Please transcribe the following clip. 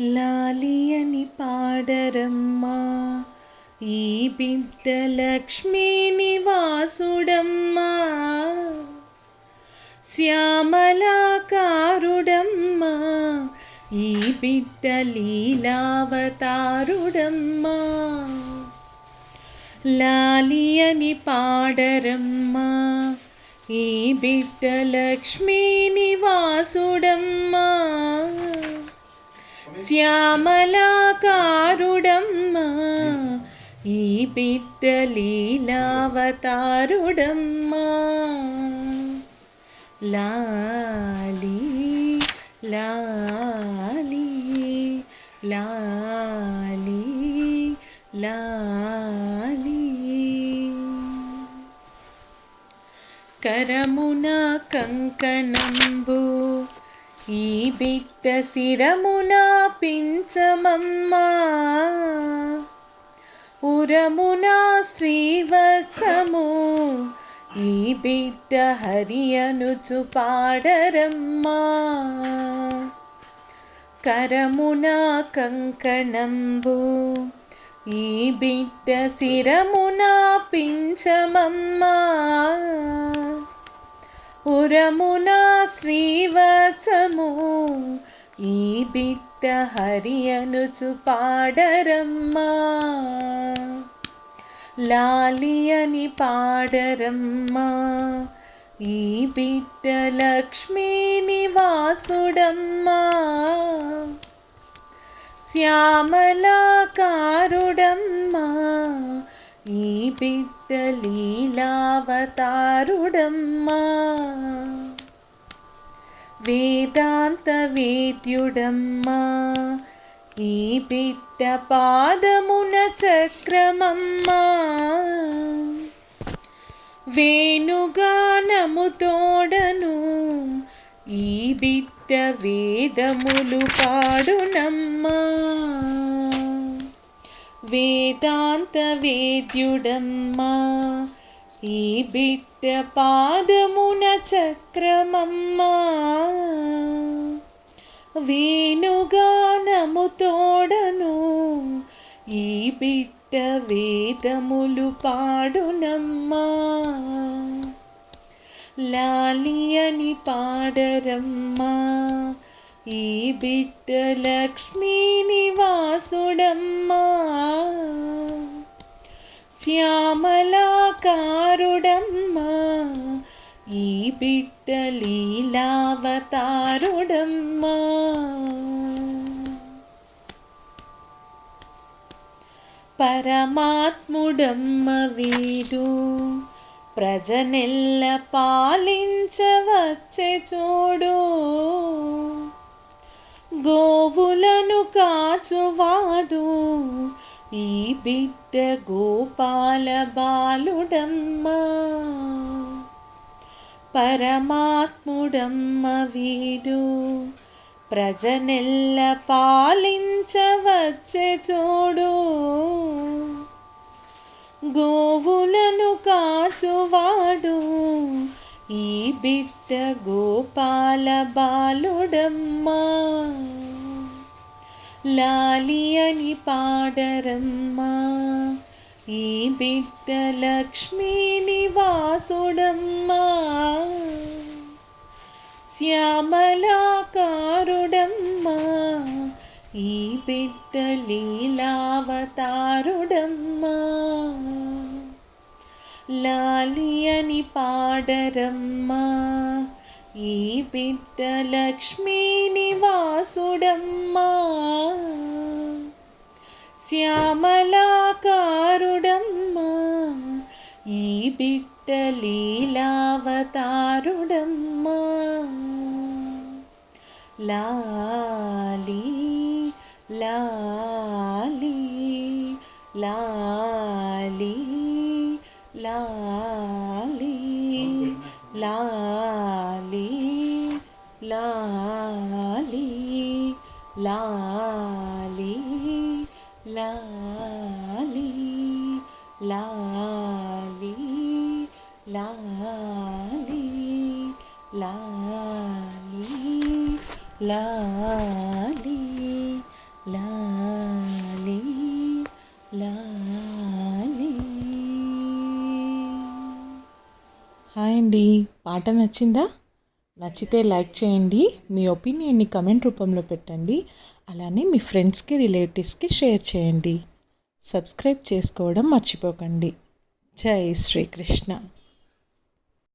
లాలి అని పాడరమ్మా ఈ బిడ్డ లక్ష్మీ నివాసుడమ్మా. శ్యామలాకారుడమ్మా ఈ బిడ్డ లీలావతారుడమ్మా. లాలి అని పాడరమ్మా ఈ బిడ్డ లక్ష్మీ నివాసుడమ్మా. శ్యామలాకారుడమ్మా. ఈ బిడ్డ లీలావతారుడమ్మా లాలి లాలి లాలి లాలి. కరమున కంకణంబు ఈ బిడ్డ శిరమునా పించమమ్మా ఉరమునా శ్రీవత్సము ఈ బిడ్డ హరి అనుచు పాడరమ్మా. కరమునా కంకణంబు ఈ బిడ్డ శిరమునా పించమమ్మా ఉరమునా శ్రీవత్సము ఈ బిడ్డ హరి అనుచు పాడరమ్మా. లాలి అని పాడరమ్మా. ఈ బిడ్డ లక్ష్మీ నివాసుడమ్మా. శ్యామలాకారుడమ్మా. ఈ బిడ్డ లీలావతారుడమ్మా. వేదాంత వేద్యుడమ్మా. ఈ బిడ్డ పాదమున చక్రమమ్మా. వేణుగానము తోడను ఈ బిడ్డ వేదములు పాడునమ్మా. వేదాంత వేద్యుడమ్మా. ఈ బిడ్డ పాదమున చక్రమమ్మా. వేణుగానముతోడను ఈ బిడ్డ వేదములు పాడునమ్మా. లాలి అని పాడరమ్మా. ఈ బిడ్డ లక్ష్మీ నివాసుడమ్మా. శ్యామలా శ్యామలాకారుడమ్మా ఈ బిడ్డ లీలావతారుడమ్మా పరమాత్ముడమ్మ వీడు ప్రజనెల్ల పాలించవచ్చే చూడు గోవులను కాచువాడు ఈ బిడ్డ గోపాల బాలుడమ్మా. పరమాత్ముడమ్మ వీడు. ప్రజనెల్ల పాలించవచ్చే చూడు. గోవులను కాచువాడు. ఈ బిడ్డ గోపాల బాలుడమ్మా. లాలి అని పాడరమ్మా. ఈ బిడ్డ లక్ష్మీ నివాసుడమ్మా. శ్యామలాకారుడమ్మా. ఈ బిడ్డ లీలావతారుడమ్మా. లాలి అని పాడరమ్మా. ఈ బిడ్డ లక్ష్మీ నివాసుడమ్మా. ശ്യാമലാകാരുടമ്മ ഈ വിട്ട ലീലാവതാരുടമ്മ ലാലി ലാലി ലാലി ലാലി ലാലി ലാലി ലാലി లాలి లాలి లాలి లాలి. హాయ్ అండి. పాట నచ్చిందా? నచ్చితే లైక్ చేయండి. మీ ఒపీనియన్ని కమెంట్ రూపంలో పెట్టండి. అలానే మీ ఫ్రెండ్స్కి రిలేటివ్స్కి షేర్ చేయండి. సబ్స్క్రైబ్ చేసుకోవడం మర్చిపోకండి. జై శ్రీకృష్ణ.